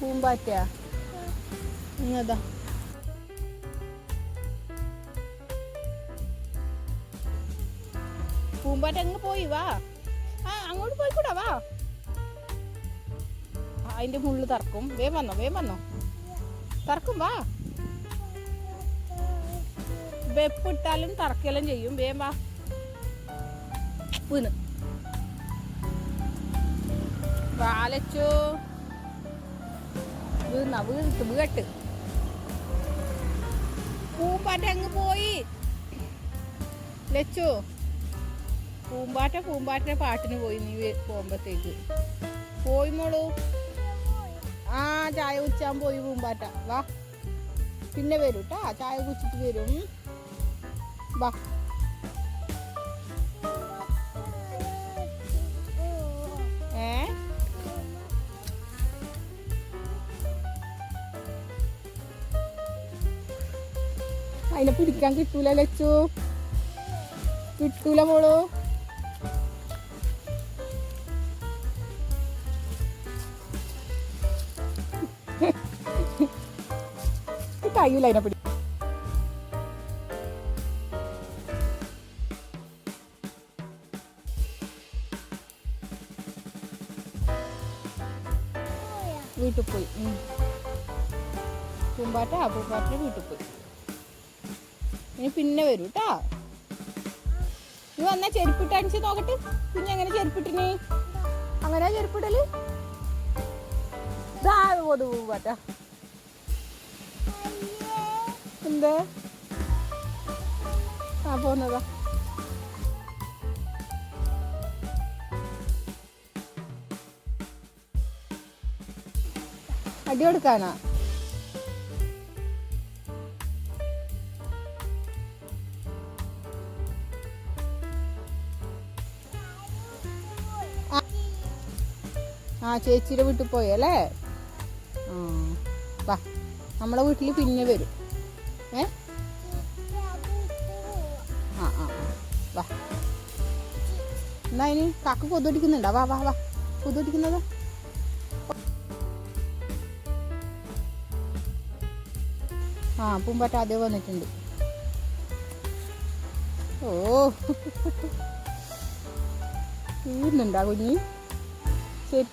പൂമ്പാറ്റയാ. ഇങ്ങതാ. പൂമ്പാറ്റ അങ്ങ് പോയി വാ. ആ അങ്ങോട്ട് പോയിക്കൂടാ വാ. അതിന്റെ മുള്ളു തറക്കും വേം വന്നോ വേം വന്നോ. തറക്കും വാ. വെപ്പിട്ടാലും തറക്കെല്ലാം ചെയ്യും. വേം വാ. വീണ്. വാലച്ചോ വീണ വീണിട്ട് വീട്ട്. പൂമ്പാറ്റ അങ്ങ് പോയി. ലച്ചു പൂമ്പാറ്റ പൂമ്പാറ്റ പാട്ടിന് പോയി നീ പോകുമ്പത്തേക്ക്. പോയി മോളൂ. ആ ചായ കുച്ചാൻ പോയി പൂമ്പാറ്റ. വാ. പിന്നെ വരൂട്ടാ ചായ കുച്ചിട്ട് വരും. വാ. അതിനെ പിടിക്കാൻ കിട്ടൂല ലച്ചു കിട്ടൂല മോളു? കഴിയൂല അതിനെ പിടി വീട്ടിൽ പോയി. പൂമ്പാറ്റ പൂമ്പാറ്റ വീട്ടിൽ പോയി. ഇനി പിന്നെ വരൂ കേട്ടോ നീ വന്നാ ചെരുപ്പിട്ട് അടിച്ച് നോക്കട്ടെ. പിന്നെ എങ്ങനെ ചെരുപ്പിട്ടിനി? അങ്ങനെ ചെരുപ്പിടൽ? ഇതാ പോത് പൂമ്പാറ്റ എന്താ? ആ പോന്നതാ. അടി കൊടുക്കാനാ? ആ ചേച്ചിയുടെ വീട്ടിൽ പോയി ആ വാ. നമ്മളെ വീട്ടിൽ പിന്നെ വരും. ഏ? ആ ആ. വാ. എന്നാ ഇനി കാക്ക കൊതുടിക്കുന്നുണ്ടോ വാ വാ വാ. കൊതുടിക്കുന്നതാ ആ പൂമ്പാറ്റ ആദ്യം വന്നിട്ടുണ്ട്. ഓ. തീർന്നുണ്ടാ കുഞ്ഞി? ശരി.